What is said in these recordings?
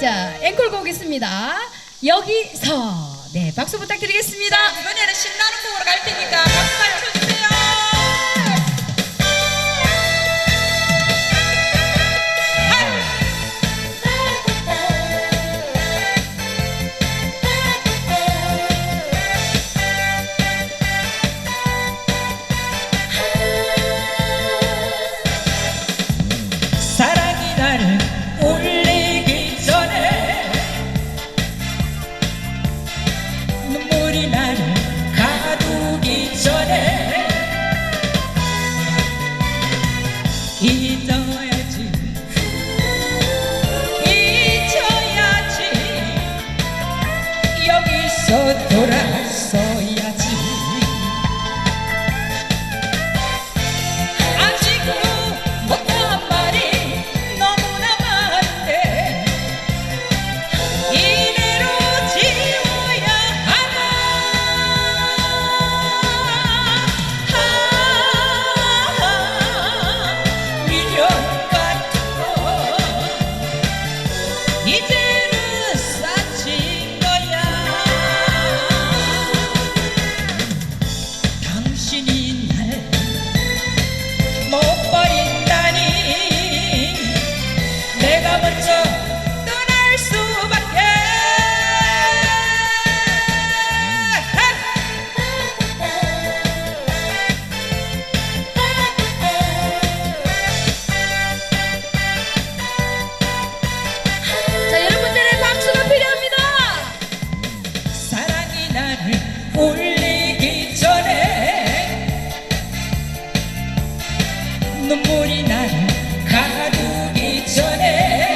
자, 앵콜곡 있습니다. 여기서. 네, 박수 부탁드리겠습니다. 이번에는 신나는 곡으로 갈 테니까 울리기 전에 눈물이 나를 가두기 전에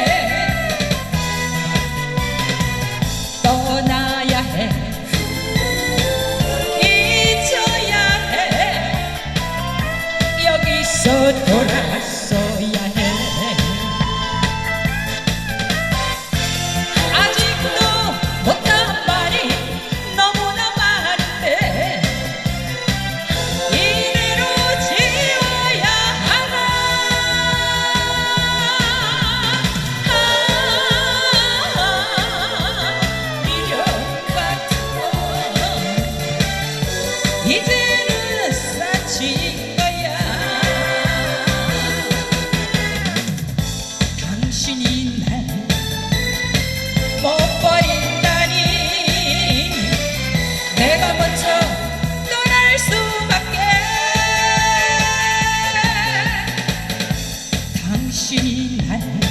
당신이 날못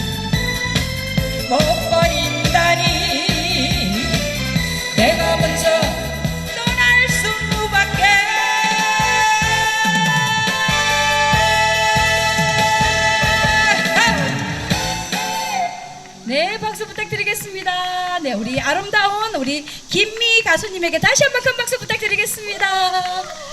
버린다니 내가 먼저 떠날 수밖에 네, 박수 부탁드리겠습니다. 네, 우리 아름다운 우리 김미 가수님에게 다시 한번 큰 박수 부탁드리겠습니다.